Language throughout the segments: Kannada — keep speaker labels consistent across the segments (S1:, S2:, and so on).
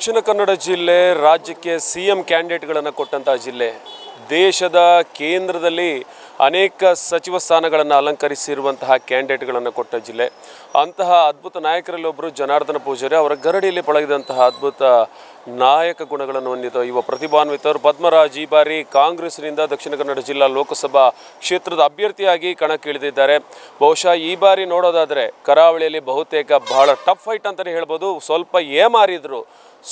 S1: ದಕ್ಷಿಣ ಕನ್ನಡ ಜಿಲ್ಲೆ ರಾಜ್ಯಕ್ಕೆ ಸಿ ಎಂ ಕ್ಯಾಂಡಿಡೇಟ್ಗಳನ್ನು ಕೊಟ್ಟಂತಹ ಜಿಲ್ಲೆ. ದೇಶದ ಕೇಂದ್ರದಲ್ಲಿ ಅನೇಕ ಸಚಿವ ಸ್ಥಾನಗಳನ್ನು ಅಲಂಕರಿಸಿರುವಂತಹ ಕ್ಯಾಂಡಿಡೇಟ್ಗಳನ್ನು ಕೊಟ್ಟ ಜಿಲ್ಲೆ. ಅಂತಹ ಅದ್ಭುತ ನಾಯಕರಲ್ಲಿ ಒಬ್ಬರು ಜನಾರ್ದನ ಪೂಜಾರಿ. ಅವರ ಗರಡಿಯಲ್ಲಿ ಪಳಗಿದಂತಹ ಅದ್ಭುತ ನಾಯಕ ಗುಣಗಳನ್ನು ಹೊಂದಿದ ಯುವ ಪ್ರತಿಭಾನ್ವಿತರು. ಪದ್ಮರಾಜ್ ಈ ಬಾರಿ ಕಾಂಗ್ರೆಸ್ನಿಂದ ದಕ್ಷಿಣ ಕನ್ನಡ ಜಿಲ್ಲಾ ಲೋಕಸಭಾ ಕ್ಷೇತ್ರದ ಅಭ್ಯರ್ಥಿಯಾಗಿ ಕಣಕ್ಕಿಳಿದಿದ್ದಾರೆ ಬಹುಶಃ ಈ ಬಾರಿ ನೋಡೋದಾದರೆ ಕರಾವಳಿಯಲ್ಲಿ ಬಹುತೇಕ ಬಹಳ ಟಫ್ ಫೈಟ್ ಅಂತಲೇ ಹೇಳ್ಬೋದು. ಸ್ವಲ್ಪ ಏಮಾರಿದ್ರು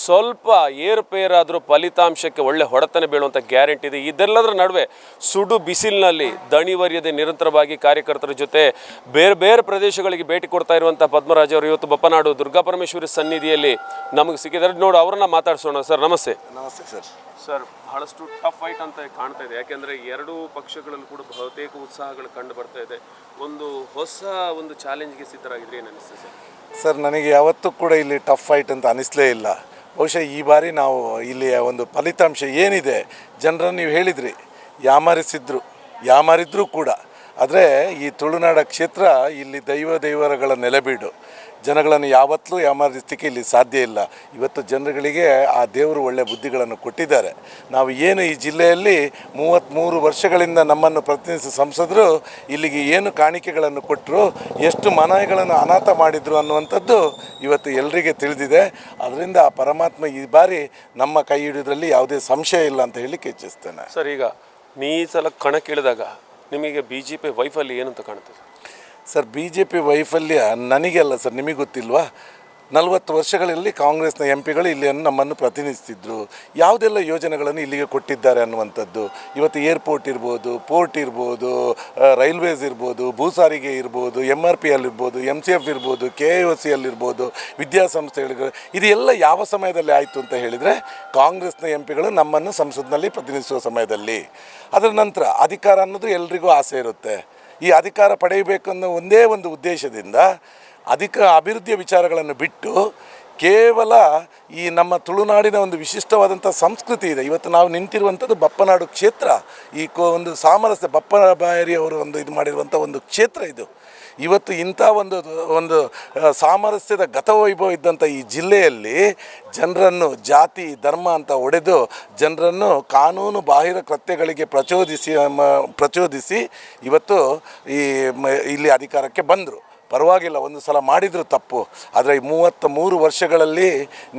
S1: ಸ್ವಲ್ಪ ಏರುಪೇರಾದರೂ ಫಲಿತಾಂಶಕ್ಕೆ ಒಳ್ಳೆ ಹೊಡೆತನ ಬೀಳುವಂಥ ಗ್ಯಾರಂಟಿ ಇದೆ. ಇದೆಲ್ಲದರ ನಡುವೆ ಸುಡು ಬಿಸಿಲಿನಲ್ಲಿ ದಣಿವರಿಯದೆ ನಿರಂತರವಾಗಿ ಕಾರ್ಯಕರ್ತರ ಜೊತೆ ಬೇರೆ ಬೇರೆ ಪ್ರದೇಶಗಳಿಗೆ ಭೇಟಿ ಕೊಡ್ತಾ ಇರುವಂಥ ಪದ್ಮರಾಜ್ ಅವರು ಇವತ್ತು ಬಪ್ಪನಾಡು ದುರ್ಗಾಪರಮೇಶ್ವರಿ ಸನ್ನಿಧಿಯಲ್ಲಿ ನಮಗೆ ಸಿಕ್ಕಿದ್ದಾರೆ. ನೋಡು ಅವರನ್ನ ಮಾತಾಡಿಸೋಣ ಸರ್. ನಮಸ್ತೆ.
S2: ನಮಸ್ತೆ ಸರ್.
S1: ಸರ್ ಬಹಳಷ್ಟು ಟಫ್ ಫೈಟ್ ಅಂತ ಕಾಣ್ತಾ ಇದೆ. ಯಾಕೆಂದರೆ ಎರಡೂ ಪಕ್ಷಗಳಲ್ಲೂ ಕೂಡ ಬಹುತೇಕ ಉತ್ಸಾಹಗಳು ಕಂಡು ಬರ್ತಾ ಇದೆ. ಒಂದು ಹೊಸ ಒಂದು ಚಾಲೆಂಜ್ಗೆ ಸಿದ್ಧರಾಗಿದ್ರೆ ಏನು ಅನಿಸ್ತದೆ ಸರ್?
S2: ಸರ್ ನನಗೆ ಯಾವತ್ತೂ ಕೂಡ ಇಲ್ಲಿ ಟಫ್ ಫೈಟ್ ಅಂತ ಅನಿಸ್ಲೇ ಇಲ್ಲ. ಬಹುಶಃ ಈ ಬಾರಿ ನಾವು ಇಲ್ಲಿಯ ಒಂದು ಫಲಿತಾಂಶ ಏನಿದೆ? ಜನರನ್ನು ನೀವು ಹೇಳಿದ್ರಿ, ಯಾಮಾರಿಸಿದ್ರು, ಯಾಮಾರಿದ್ರು ಕೂಡ. ಆದರೆ ಈ ತುಳುನಾಡ ಕ್ಷೇತ್ರ ಇಲ್ಲಿ ದೈವ ದೈವರಗಳ ನೆಲೆಬೀಡು. ಜನಗಳನ್ನು ಯಾವತ್ತೂ ಯಾಮಾರಿಸಲಿಕ್ಕೆ ಇಲ್ಲಿ ಸಾಧ್ಯ ಇಲ್ಲ. ಇವತ್ತು ಜನರುಗಳಿಗೆ ಆ ದೇವರು ಒಳ್ಳೆಯ ಬುದ್ಧಿಗಳನ್ನು ಕೊಟ್ಟಿದ್ದಾರೆ. ನಾವು ಏನು ಈ ಜಿಲ್ಲೆಯಲ್ಲಿ ಮೂವತ್ತ್ಮೂರು ವರ್ಷಗಳಿಂದ ನಮ್ಮನ್ನು ಪ್ರತಿನಿಧಿಸಿದ ಸಂಸದರು ಇಲ್ಲಿಗೆ ಏನು ಕಾಣಿಕೆಗಳನ್ನು ಕೊಟ್ಟರು, ಎಷ್ಟು ಮನಗಳನ್ನು ಅನಾಥ ಮಾಡಿದರು ಅನ್ನುವಂಥದ್ದು ಇವತ್ತು ಎಲ್ಲರಿಗೆ ತಿಳಿದಿದೆ. ಅದರಿಂದ ಆ ಪರಮಾತ್ಮ ಈ ಬಾರಿ ನಮ್ಮ ಕೈ ಹಿಡಿದ್ರಲ್ಲಿ ಯಾವುದೇ ಸಂಶಯ ಇಲ್ಲ ಅಂತ ಹೇಳಿಕ್ಕೆ ಇಚ್ಛಿಸ್ತೇನೆ.
S1: ಸರ್, ಈಗ ಮೀಸಲ ಕಣಕ್ಕಿಳಿದಾಗ ನಿಮಗೆ ಬಿ ಜೆ ಪಿ ವೈಫಲ್ಯ ಏನಂತ ಕಾಣ್ತದೆ
S2: ಸರ್ ಬಿ ಜೆ ಪಿ ವೈಫಲ್ಯ ನನಗೆಲ್ಲ ಸರ್, ನಿಮಗೆ ಗೊತ್ತಿಲ್ವಾ? ನಲವತ್ತು ವರ್ಷಗಳಲ್ಲಿ ಕಾಂಗ್ರೆಸ್ನ ಎಂ ಪಿಗಳು ಇಲ್ಲಿ ನಮ್ಮನ್ನು ಪ್ರತಿನಿಧಿಸ್ತಿದ್ರು. ಯಾವುದೆಲ್ಲ ಯೋಜನೆಗಳನ್ನು ಇಲ್ಲಿಗೆ ಕೊಟ್ಟಿದ್ದಾರೆ ಅನ್ನುವಂಥದ್ದು. ಇವತ್ತು ಏರ್ಪೋರ್ಟ್ ಇರ್ಬೋದು, ಪೋರ್ಟ್ ಇರ್ಬೋದು ರೈಲ್ವೇಸ್ ಇರ್ಬೋದು ಭೂ ಸಾರಿಗೆ ಇರ್ಬೋದು ಎಂ ಆರ್ ಪಿ ಅಲ್ಲಿರ್ಬೋದು ಎಂ ಸಿ ಎಫ್ ಇರ್ಬೋದು ಕೆ ಎ ಒ ಸಿ ಅಲ್ಲಿರ್ಬೋದು ಇರ್ಬೋದು ವಿದ್ಯಾಸಂಸ್ಥೆಗಳು ಇದೆಲ್ಲ ಯಾವ ಸಮಯದಲ್ಲಿ ಆಯಿತು ಅಂತ ಹೇಳಿದರೆ, ಕಾಂಗ್ರೆಸ್ನ ಎಂ ಪಿಗಳು ನಮ್ಮನ್ನು ಸಂಸತ್ನಲ್ಲಿ ಪ್ರತಿನಿಧಿಸುವ ಸಮಯದಲ್ಲಿ. ಅದರ ನಂತರ ಅಧಿಕಾರ ಅನ್ನೋದು ಎಲ್ರಿಗೂ ಆಸೆ ಇರುತ್ತೆ. ಈ ಅಧಿಕಾರ ಪಡೆಯಬೇಕನ್ನೋ ಒಂದೇ ಒಂದು ಉದ್ದೇಶದಿಂದ ಅಧಿಕ ಅಭಿವೃದ್ಧಿಯ ವಿಚಾರಗಳನ್ನು ಬಿಟ್ಟು ಕೇವಲ ಈ ನಮ್ಮ ತುಳುನಾಡಿನ ಒಂದು ವಿಶಿಷ್ಟವಾದಂಥ ಸಂಸ್ಕೃತಿ ಇದೆ. ಇವತ್ತು ನಾವು ನಿಂತಿರುವಂಥದ್ದು ಬಪ್ಪನಾಡು ಕ್ಷೇತ್ರ. ಈ ಕೋ ಒಂದು ಸಾಮರಸ್ಯ ಬಪ್ಪನ ಬಾಯರಿ ಅವರು ಒಂದು ಇದು ಮಾಡಿರುವಂಥ ಒಂದು ಕ್ಷೇತ್ರ ಇದು. ಇವತ್ತು ಇಂಥ ಒಂದು ಒಂದು ಸಾಮರಸ್ಯದ ಗತವೈಭವ ಇದ್ದಂಥ ಈ ಜಿಲ್ಲೆಯಲ್ಲಿ ಜನರನ್ನು ಜಾತಿ, ಧರ್ಮ ಅಂತ ಒಡೆದು ಜನರನ್ನು ಕಾನೂನು ಬಾಹಿರ ಕೃತ್ಯಗಳಿಗೆ ಪ್ರಚೋದಿಸಿ ಪ್ರಚೋದಿಸಿ ಇವತ್ತು ಈ ಇಲ್ಲಿ ಅಧಿಕಾರಕ್ಕೆ ಬಂದರು. ಪರವಾಗಿಲ್ಲ, ಒಂದು ಸಲ ಮಾಡಿದ್ರು ತಪ್ಪು. ಆದರೆ ಮೂವತ್ತ ಮೂರು ವರ್ಷಗಳಲ್ಲಿ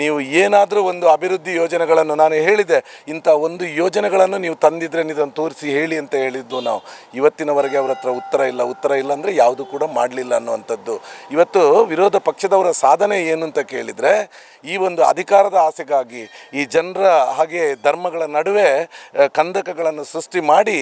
S2: ನೀವು ಏನಾದರೂ ಒಂದು ಅಭಿವೃದ್ಧಿ ಯೋಜನೆಗಳನ್ನು ನಾನು ಹೇಳಿದೆ, ಇಂಥ ಒಂದು ಯೋಜನೆಗಳನ್ನು ನೀವು ತಂದಿದ್ರೆ ಇದನ್ನು ತೋರಿಸಿ ಹೇಳಿ ಅಂತ ಹೇಳಿದ್ದು ನಾವು. ಇವತ್ತಿನವರೆಗೆ ಅವ್ರ ಹತ್ರ ಉತ್ತರ ಇಲ್ಲ ಉತ್ತರ ಇಲ್ಲ ಅಂದರೆ ಯಾವುದು ಕೂಡ ಮಾಡಲಿಲ್ಲ ಅನ್ನುವಂಥದ್ದು. ಇವತ್ತು ವಿರೋಧ ಪಕ್ಷದವರ ಸಾಧನೆ ಏನು ಅಂತ ಕೇಳಿದರೆ, ಈ ಒಂದು ಅಧಿಕಾರದ ಆಸೆಗಾಗಿ ಈ ಜನರ ಹಾಗೆ ಧರ್ಮಗಳ ನಡುವೆ ಕಂದಕಗಳನ್ನು ಸೃಷ್ಟಿ ಮಾಡಿ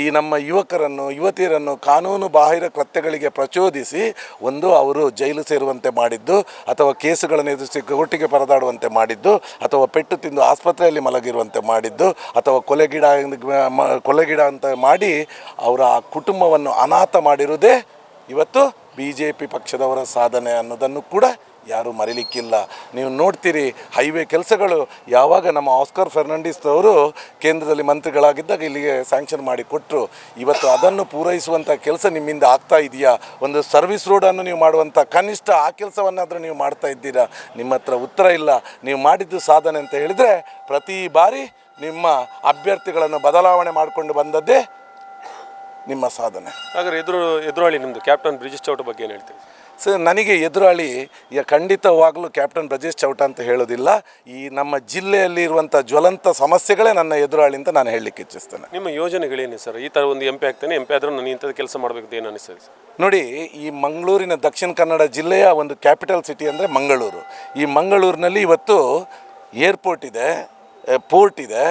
S2: ಈ ನಮ್ಮ ಯುವಕರನ್ನು, ಯುವತಿಯರನ್ನು ಕಾನೂನು ಬಾಹಿರ ಕೃತ್ಯಗಳಿಗೆ ಪ್ರಚೋದಿಸಿ ಒಂದು ಅವರು ಜೈಲು ಸೇರುವಂತೆ ಮಾಡಿದ್ದು, ಅಥವಾ ಕೇಸುಗಳನ್ನು ಎದುರಿಸಿ ಕೋರ್ಟಿಗೆ ಪರದಾಡುವಂತೆ ಮಾಡಿದ್ದು, ಅಥವಾ ಪೆಟ್ಟು ತಿಂದು ಆಸ್ಪತ್ರೆಯಲ್ಲಿ ಮಲಗಿರುವಂತೆ ಮಾಡಿದ್ದು, ಅಥವಾ ಕೊಲೆಗಿಡ ಕೊಲೆಗಿಡ ಅಂತ ಮಾಡಿ ಅವರ ಆ ಕುಟುಂಬವನ್ನು ಅನಾಥ ಮಾಡಿರುವುದೇ ಇವತ್ತು ಬಿ ಜೆ ಪಿ ಪಕ್ಷದವರ ಸಾಧನೆ ಅನ್ನೋದನ್ನು ಕೂಡ ಯಾರೂ ಮರಿಲಿಕ್ಕಿಲ್ಲ. ನೀವು ನೋಡ್ತೀರಿ, ಹೈವೇ ಕೆಲಸಗಳು ಯಾವಾಗ ನಮ್ಮ ಆಸ್ಕರ್ ಫರ್ನಾಂಡಿಸ್ ಅವರು ಕೇಂದ್ರದಲ್ಲಿ ಮಂತ್ರಿಗಳಾಗಿದ್ದಾಗ ಇಲ್ಲಿಗೆ ಸ್ಯಾಂಕ್ಷನ್ ಮಾಡಿ ಕೊಟ್ಟರು ಇವತ್ತು ಅದನ್ನು ಪೂರೈಸುವಂಥ ಕೆಲಸ ನಿಮ್ಮಿಂದ ಆಗ್ತಾ ಇದೆಯಾ? ಒಂದು ಸರ್ವಿಸ್ ರೋಡನ್ನು ನೀವು ಮಾಡುವಂಥ ಕನಿಷ್ಠ ಆ ಕೆಲಸವನ್ನಾದರೂ ನೀವು ಮಾಡ್ತಾ ಇದ್ದೀರಾ? ನಿಮ್ಮ ಹತ್ರ ಉತ್ತರ ಇಲ್ಲ. ನೀವು ಮಾಡಿದ್ದು ಸಾಧನೆ ಅಂತ ಹೇಳಿದರೆ ಪ್ರತಿ ಬಾರಿ ನಿಮ್ಮ ಅಭ್ಯರ್ಥಿಗಳನ್ನು ಬದಲಾವಣೆ ಮಾಡಿಕೊಂಡು ಬಂದದ್ದೇ ನಿಮ್ಮ ಸಾಧನೆ.
S1: ಹಾಗಾದ್ರೆ ಎದುರು ಎದುರಾಳಿ ನಿಮ್ಮದು ಕ್ಯಾಪ್ಟನ್ ಬ್ರಿಜಿಸ್ ಚೌಟ ಬಗ್ಗೆ ಏನು ಹೇಳ್ತೀರಿ?
S2: ಸರ್ ನನಗೆ ಎದುರಾಳಿ ಖಂಡಿತವಾಗಲೂ ಕ್ಯಾಪ್ಟನ್ ಬ್ರಜೇಶ್ ಚೌಟ ಅಂತ ಹೇಳೋದಿಲ್ಲ. ಈ ನಮ್ಮ ಜಿಲ್ಲೆಯಲ್ಲಿ ಇರುವಂಥ ಜ್ವಲಂತ ಸಮಸ್ಯೆಗಳೇ ನನ್ನ ಎದುರಾಳಿ ಅಂತ ನಾನು ಹೇಳಲಿಕ್ಕೆ ಇಚ್ಛಿಸ್ತೇನೆ.
S1: ನಿಮ್ಮ ಯೋಜನೆಗಳೇನು ಸರ್? ಈ ಥರ ಒಂದು ಎಂ ಪಿ ಆಗ್ತಾನೆ ಎಂ ಪಿ ಆದರೂ ನಾನು ಇಂಥದ್ದು ಕೆಲಸ ಮಾಡಬೇಕು ಏನು ಅನಿಸ್ತದೆ
S2: ನೋಡಿ ಈ ಮಂಗಳೂರಿನ ದಕ್ಷಿಣ ಕನ್ನಡ ಜಿಲ್ಲೆಯ ಒಂದು ಕ್ಯಾಪಿಟಲ್ ಸಿಟಿ ಅಂದರೆ ಮಂಗಳೂರು. ಈ ಮಂಗಳೂರಿನಲ್ಲಿ ಇವತ್ತು ಏರ್ಪೋರ್ಟ್ ಇದೆ ಪೋರ್ಟ್ ಇದೆ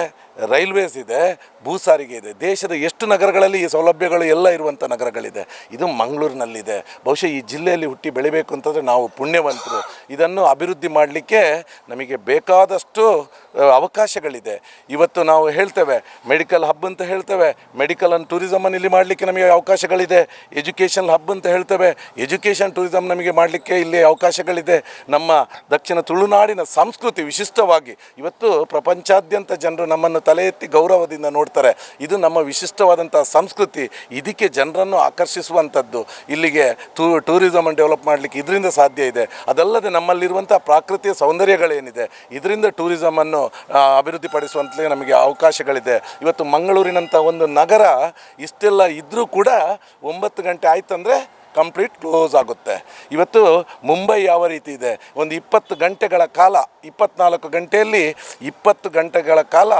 S2: ರೈಲ್ವೇಸ್ ಇದೆ ಭೂ ಸಾರಿಗೆ ಇದೆ, ದೇಶದ ಎಷ್ಟು ನಗರಗಳಲ್ಲಿ ಈ ಸೌಲಭ್ಯಗಳು ಎಲ್ಲ ಇರುವಂಥ ನಗರಗಳಿದೆ. ಇದು ಮಂಗಳೂರಿನಲ್ಲಿದೆ. ಬಹುಶಃ ಈ ಜಿಲ್ಲೆಯಲ್ಲಿ ಹುಟ್ಟಿ ಬೆಳಿಬೇಕು ಅಂತಂದರೆ ನಾವು ಪುಣ್ಯವಂತರು. ಇದನ್ನು ಅಭಿವೃದ್ಧಿ ಮಾಡಲಿಕ್ಕೆ ನಮಗೆ ಬೇಕಾದಷ್ಟು ಅವಕಾಶಗಳಿದೆ. ಇವತ್ತು ನಾವು ಹೇಳ್ತೇವೆ, ಮೆಡಿಕಲ್ ಹಬ್ ಅಂತ ಹೇಳ್ತೇವೆ, ಮೆಡಿಕಲ್ ಆ್ಯಂಡ್ ಟೂರಿಸಮನ್ನು ಇಲ್ಲಿ ಮಾಡಲಿಕ್ಕೆ ನಮಗೆ ಅವಕಾಶಗಳಿದೆ. ಎಜುಕೇಷನ್ ಹಬ್ ಅಂತ ಹೇಳ್ತೇವೆ, ಎಜುಕೇಷನ್ ಟೂರಿಸಮ್ ನಮಗೆ ಮಾಡಲಿಕ್ಕೆ ಇಲ್ಲಿ ಅವಕಾಶಗಳಿದೆ. ನಮ್ಮ ದಕ್ಷಿಣ ತುಳುನಾಡಿನ ಸಂಸ್ಕೃತಿ ವಿಶಿಷ್ಟವಾಗಿ, ಇವತ್ತು ಪ್ರಪಂಚಾದ್ಯಂತ ಜನರು ನಮ್ಮನ್ನು ತಲೆ ಎತ್ತಿ ಗೌರವದಿಂದ ನೋಡ್ತಾರೆ. ಇದು ನಮ್ಮ ವಿಶಿಷ್ಟವಾದಂಥ ಸಂಸ್ಕೃತಿ. ಇದಕ್ಕೆ ಜನರನ್ನು ಆಕರ್ಷಿಸುವಂಥದ್ದು. ಇಲ್ಲಿಗೆ ಟೂ ಟೂರಿಸಮ್ ಡೆವಲಪ್ ಮಾಡಲಿಕ್ಕೆ ಇದರಿಂದ ಸಾಧ್ಯ ಇದೆ. ಅದಲ್ಲದೆ ನಮ್ಮಲ್ಲಿರುವಂಥ ಪ್ರಾಕೃತಿಯ ಸೌಂದರ್ಯಗಳೇನಿದೆ, ಇದರಿಂದ ಟೂರಿಸಮನ್ನು ಅಭಿವೃದ್ಧಿಪಡಿಸುವಂತಲೇ ನಮಗೆ ಅವಕಾಶಗಳಿದೆ. ಇವತ್ತು ಮಂಗಳೂರಿನಂಥ ಒಂದು ನಗರ ಇಷ್ಟೆಲ್ಲ ಇದ್ದರೂ ಕೂಡ ಒಂಬತ್ತು ಗಂಟೆ ಆಯ್ತಂದರೆ ಕಂಪ್ಲೀಟ್ ಕ್ಲೋಸ್ ಆಗುತ್ತೆ. ಇವತ್ತು ಮುಂಬೈ ಯಾವ ರೀತಿ ಇದೆ? ಒಂದು ಇಪ್ಪತ್ತು ಗಂಟೆಗಳ ಕಾಲ, ಇಪ್ಪತ್ನಾಲ್ಕು ಗಂಟೆಯಲ್ಲಿ ಇಪ್ಪತ್ತು ಗಂಟೆಗಳ ಕಾಲ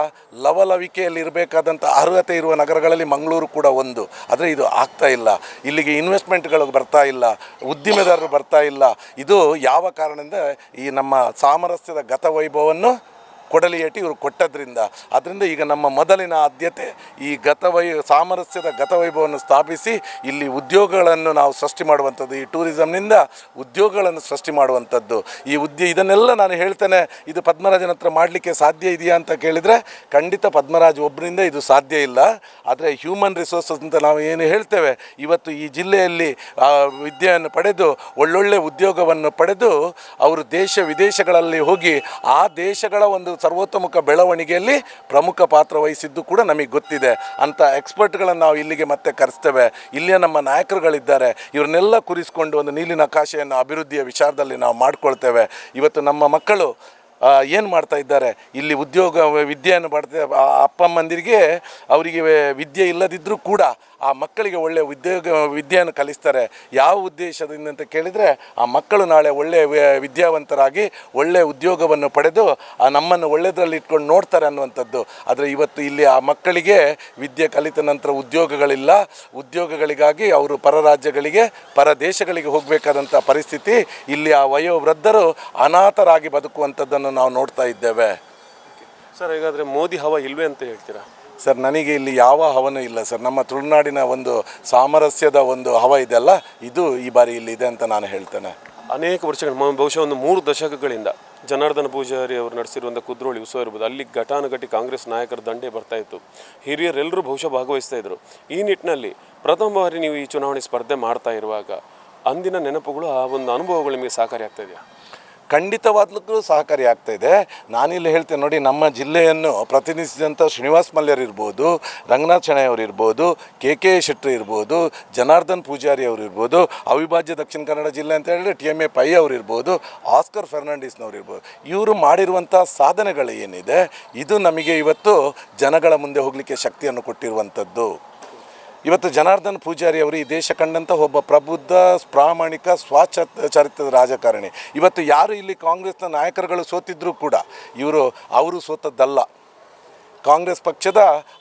S2: ಲವಲವಿಕೆಯಲ್ಲಿರಬೇಕಾದಂಥ ಅರ್ಹತೆ ಇರುವ ನಗರಗಳಲ್ಲಿ ಮಂಗಳೂರು ಕೂಡ ಒಂದು. ಆದರೆ ಇದು ಆಗ್ತಾ ಇಲ್ಲ. ಇಲ್ಲಿಗೆ ಇನ್ವೆಸ್ಟ್ಮೆಂಟ್ಗಳು ಬರ್ತಾ ಇಲ್ಲ. ಉದ್ದಿಮೆದಾರರು ಬರ್ತಾ ಇಲ್ಲ. ಇದು ಯಾವ ಕಾರಣದಿಂದ ಈ ನಮ್ಮ ಸಾಮರಸ್ಯದ ಗತವೈಭವವನ್ನು ಕೊಡಲಿಯೇಟಿ ಇವರು ಕೊಟ್ಟದ್ರಿಂದ. ಅದರಿಂದ ಈಗ ನಮ್ಮ ಮೊದಲಿನ ಆದ್ಯತೆ ಈ ಗತವೈ, ಸಾಮರಸ್ಯದ ಗತವೈಭವವನ್ನು ಸ್ಥಾಪಿಸಿ ಇಲ್ಲಿ ಉದ್ಯೋಗಗಳನ್ನು ನಾವು ಸೃಷ್ಟಿ ಮಾಡುವಂಥದ್ದು, ಈ ಟೂರಿಸಮ್ನಿಂದ ಉದ್ಯೋಗಗಳನ್ನು ಸೃಷ್ಟಿ ಮಾಡುವಂಥದ್ದು. ಈ ಉದ್ಯ, ಇದನ್ನೆಲ್ಲ ನಾನು ಹೇಳ್ತೇನೆ, ಇದು ಪದ್ಮರಾಜನ ಹತ್ರ ಮಾಡಲಿಕ್ಕೆ ಸಾಧ್ಯ ಇದೆಯಾ ಅಂತ ಕೇಳಿದರೆ ಖಂಡಿತ ಪದ್ಮರಾಜ್ ಒಬ್ಬರಿಂದ ಇದು ಸಾಧ್ಯ ಇಲ್ಲ. ಆದರೆ ಹ್ಯೂಮನ್ ರಿಸೋರ್ಸಸ್ ಅಂತ ನಾವು ಏನು ಹೇಳ್ತೇವೆ, ಇವತ್ತು ಈ ಜಿಲ್ಲೆಯಲ್ಲಿ ವಿದ್ಯೆಯನ್ನು ಪಡೆದು, ಒಳ್ಳೊಳ್ಳೆ ಉದ್ಯೋಗವನ್ನು ಪಡೆದು, ಅವರು ದೇಶ ವಿದೇಶಗಳಲ್ಲಿ ಹೋಗಿ, ಆ ದೇಶಗಳ ಒಂದು ಸರ್ವತೋಮುಖ ಬೆಳವಣಿಗೆಯಲ್ಲಿ ಪ್ರಮುಖ ಪಾತ್ರ ವಹಿಸಿದ್ದು ಕೂಡ ನಮಗೆ ಗೊತ್ತಿದೆ. ಅಂಥ ಎಕ್ಸ್ಪರ್ಟ್ಗಳನ್ನು ನಾವು ಇಲ್ಲಿಗೆ ಮತ್ತೆ ಕರೆಸ್ತೇವೆ. ಇಲ್ಲಿಯ ನಮ್ಮ ನಾಯಕರುಗಳಿದ್ದಾರೆ. ಇವ್ರನ್ನೆಲ್ಲ ಕುರಿಸ್ಕೊಂಡು ಒಂದು ನೀಲಿನ ಕಾಶೆಯನ್ನು ಅಭಿವೃದ್ಧಿಯ ವಿಚಾರದಲ್ಲಿ ನಾವು ಮಾಡ್ಕೊಳ್ತೇವೆ. ಇವತ್ತು ನಮ್ಮ ಮಕ್ಕಳು ಏನು ಮಾಡ್ತಾ ಇದ್ದಾರೆ? ಇಲ್ಲಿ ಉದ್ಯೋಗ, ವಿದ್ಯೆಯನ್ನು ಪಡ್ತಾ ಅಪ್ಪ ಅಪ್ಪಮ್ಮಂದಿರಿಗೆ ಅವರಿಗೆ ವಿದ್ಯೆ ಇಲ್ಲದಿದ್ದರೂ ಕೂಡ ಆ ಮಕ್ಕಳಿಗೆ ಒಳ್ಳೆಯ ಉದ್ಯೋಗ, ವಿದ್ಯೆಯನ್ನು ಕಲಿಸ್ತಾರೆ. ಯಾವ ಉದ್ದೇಶದಿಂದ ಅಂತ ಕೇಳಿದರೆ, ಆ ಮಕ್ಕಳು ನಾಳೆ ಒಳ್ಳೆಯ ವಿದ್ಯಾವಂತರಾಗಿ ಒಳ್ಳೆಯ ಉದ್ಯೋಗವನ್ನು ಪಡೆದು, ಆ ನಮ್ಮನ್ನು ಒಳ್ಳೆಯದರಲ್ಲಿ ಇಟ್ಕೊಂಡು ನೋಡ್ತಾರೆ ಅನ್ನುವಂಥದ್ದು. ಆದರೆ ಇವತ್ತು ಇಲ್ಲಿ ಆ ಮಕ್ಕಳಿಗೆ ವಿದ್ಯೆ ಕಲಿತ ನಂತರ ಉದ್ಯೋಗಗಳಿಲ್ಲ. ಉದ್ಯೋಗಗಳಿಗಾಗಿ ಅವರು ಪರ ರಾಜ್ಯಗಳಿಗೆ ಪರ ದೇಶಗಳಿಗೆ ಹೋಗಬೇಕಾದಂಥ ಪರಿಸ್ಥಿತಿ, ಇಲ್ಲಿ ಆ ವಯೋವೃದ್ಧರು ಅನಾಥರಾಗಿ ಬದುಕುವಂಥದ್ದನ್ನು ನಾವು ನೋಡ್ತಾ ಇದ್ದೇವೆ.
S1: ಸರ್, ಹಾಗಾದರೆ ಮೋದಿ ಹವಾ ಇಲ್ವೇ ಅಂತ ಹೇಳ್ತೀರಾ?
S2: ಸರ್, ನನಗೆ ಇಲ್ಲಿ ಯಾವ ಹವನ ಇಲ್ಲ ಸರ್. ನಮ್ಮ ತುಳುನಾಡಿನ ಒಂದು ಸಾಮರಸ್ಯದ ಒಂದು ಹವ ಇದೆಲ್ಲ ಇದು ಈ ಬಾರಿ ಇಲ್ಲಿ ಇದೆ ಅಂತ ನಾನು ಹೇಳ್ತೇನೆ.
S1: ಅನೇಕ ವರ್ಷಗಳ ಬಹುಶಃ ಒಂದು ಮೂರು ದಶಕಗಳಿಂದ ಜನಾರ್ದನ ಪೂಜಾರಿ ಅವರು ನಡೆಸಿರುವಂಥ ಕುದ್ರೋಳಿ ಉತ್ಸವ ಇರ್ಬೋದು, ಅಲ್ಲಿ ಘಟಾನುಘಟಿ ಕಾಂಗ್ರೆಸ್ ನಾಯಕರ ದಂಡೆ ಬರ್ತಾ ಇತ್ತು. ಹಿರಿಯರೆಲ್ಲರೂ ಬಹುಶಃ ಭಾಗವಹಿಸ್ತಾ ಇದ್ರು. ಈ ನಿಟ್ಟಿನಲ್ಲಿ ಪ್ರಥಮ ಬಾರಿ ನೀವು ಈ ಚುನಾವಣೆ ಸ್ಪರ್ಧೆ ಮಾಡ್ತಾ ಇರುವಾಗ ಅಂದಿನ ನೆನಪುಗಳು, ಆ ಒಂದು ಅನುಭವಗಳು ನಿಮಗೆ ಸಹಕಾರಿ ಆಗ್ತಾ ಇದೆಯಾ?
S2: ಖಂಡಿತವಾದ್ಲಿಕ್ಕೂ ಸಹಕಾರಿ ಆಗ್ತಾ ಇದೆ. ನಾನಿಲ್ಲಿ ಹೇಳ್ತೇನೆ ನೋಡಿ, ನಮ್ಮ ಜಿಲ್ಲೆಯನ್ನು ಪ್ರತಿನಿಧಿಸಿದಂಥ ಶ್ರೀನಿವಾಸ್ ಮಲ್ಯರ್ ಇರ್ಬೋದು, ರಂಗನಾಥ್ ಅವರು ಇರ್ಬೋದು ಕೆ ಕೆ ಶೆಟ್ಟಿ ಇರ್ಬೋದು, ಜನಾರ್ದನ್ ಪೂಜಾರಿ ಅವರು ಇರ್ಬೋದು, ಅವಿಭಾಜ್ಯ ದಕ್ಷಿಣ ಕನ್ನಡ ಜಿಲ್ಲೆ ಅಂತ ಹೇಳಿದ್ರೆ ಟಿ ಎಂ ಎ ಪೈ ಅವರು ಇರ್ಬೋದು, ಆಸ್ಕರ್ ಫೆರ್ನಾಂಡಿಸ್ನವ್ರು ಇರ್ಬೋದು. ಇವರು ಮಾಡಿರುವಂಥ ಸಾಧನೆಗಳು ಏನಿದೆ, ಇದು ನಮಗೆ ಇವತ್ತು ಜನಗಳ ಮುಂದೆ ಹೋಗಲಿಕ್ಕೆ ಶಕ್ತಿಯನ್ನು ಕೊಟ್ಟಿರುವಂಥದ್ದು. ಇವತ್ತು ಜನಾರ್ದನ್ ಪೂಜಾರಿ ಅವರು ಈ ದೇಶ ಕಂಡಂಥ ಒಬ್ಬ ಪ್ರಬುದ್ಧ, ಪ್ರಾಮಾಣಿಕ ಸ್ವಾಚ ಚರಿತ್ರದ ರಾಜಕಾರಣಿ. ಇವತ್ತು ಯಾರು ಇಲ್ಲಿ ಕಾಂಗ್ರೆಸ್ನ ನಾಯಕರುಗಳು ಸೋತಿದ್ರೂ ಕೂಡ ಇವರು ಅವರು ಸೋತದ್ದಲ್ಲ. ಕಾಂಗ್ರೆಸ್ ಪಕ್ಷದ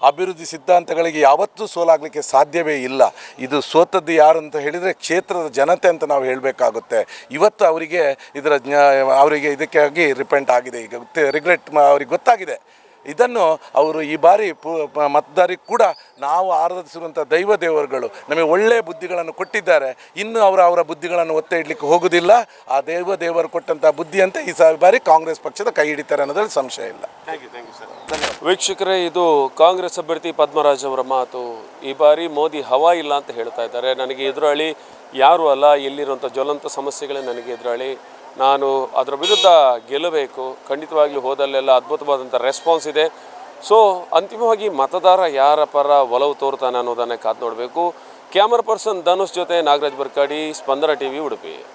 S2: ಅಭಿವೃದ್ಧಿ ಸಿದ್ಧಾಂತಗಳಿಗೆ ಯಾವತ್ತೂ ಸೋಲಾಗಲಿಕ್ಕೆ ಸಾಧ್ಯವೇ ಇಲ್ಲ. ಇದು ಸೋತದ್ದು ಯಾರು ಅಂತ ಹೇಳಿದರೆ ಕ್ಷೇತ್ರದ ಜನತೆ ಅಂತ ನಾವು ಹೇಳಬೇಕಾಗುತ್ತೆ. ಇವತ್ತು ಅವರಿಗೆ ಇದರ ಅವರಿಗೆ ಇದಕ್ಕಾಗಿ ರಿಪೆಂಟ್ ಆಗಿದೆ. ಈಗ ರಿಗ್ರೆಟ್ ಅವ್ರಿಗೆ ಗೊತ್ತಾಗಿದೆ. ಇದನ್ನು ಅವರು ಈ ಬಾರಿ ಪು- ಮತದಾರಿಗೆ ಕೂಡ ನಾವು ಆರಾಧಿಸಿರುವಂಥ ದೈವ ದೇವರುಗಳು ನಮಗೆ ಒಳ್ಳೆಯ ಬುದ್ಧಿಗಳನ್ನು ಕೊಟ್ಟಿದ್ದಾರೆ. ಇನ್ನು ಅವರು ಅವರ ಬುದ್ಧಿಗಳನ್ನು ಒತ್ತೆ ಇಡಲಿಕ್ಕೆ ಹೋಗುವುದಿಲ್ಲ ಆ ದೈವ ದೇವರು ಕೊಟ್ಟಂಥ ಬುದ್ಧಿಯಂತೆ ಈ ಸ ಬಾರಿ ಕಾಂಗ್ರೆಸ್ ಪಕ್ಷದ ಕೈ ಹಿಡಿತಾರೆ ಅನ್ನೋದ್ರಲ್ಲಿ ಸಂಶಯ ಇಲ್ಲ.
S1: Thank you thank you sir ವೀಕ್ಷಕರೇ ಇದು ಕಾಂಗ್ರೆಸ್ ಅಭ್ಯರ್ಥಿ ಪದ್ಮರಾಜ್ ಅವರ ಮಾತು. ಈ ಬಾರಿ ಮೋದಿ ಹವಾ ಇಲ್ಲ ಅಂತ ಹೇಳ್ತಾ ಇದ್ದಾರೆ. ನನಗೆ ಎದುರಾಳಿ ಯಾರು ಅಲ್ಲ. ಇಲ್ಲಿರುವಂಥ ಜ್ವಲಂತ ಸಮಸ್ಯೆಗಳೇ ನನಗೆ ಎದುರಾಳಿ. ನಾನು ಅದರ ವಿರುದ್ಧ ಗೆಲ್ಲಬೇಕು. ಖಂಡಿತವಾಗ್ಲೂ ಹೋದಲ್ಲೆಲ್ಲ ಅದ್ಭುತವಾದಂಥ ರೆಸ್ಪಾನ್ಸ್ ಇದೆ. ಸೊ ಅಂತಿಮವಾಗಿ ಮತದಾರ ಯಾರ ಪರ ಒಲವು ತೋರ್ತಾನೆ ಅನ್ನೋದನ್ನು ಕಾದು ನೋಡಬೇಕು. ಕ್ಯಾಮರಾ ಪರ್ಸನ್ ಧನುಷ್ ಜೊತೆ ನಾಗರಾಜ್ ಬರ್ಕಾಡಿ, ಸ್ಪಂದನ ಟಿ ವಿ ಉಡುಪಿ.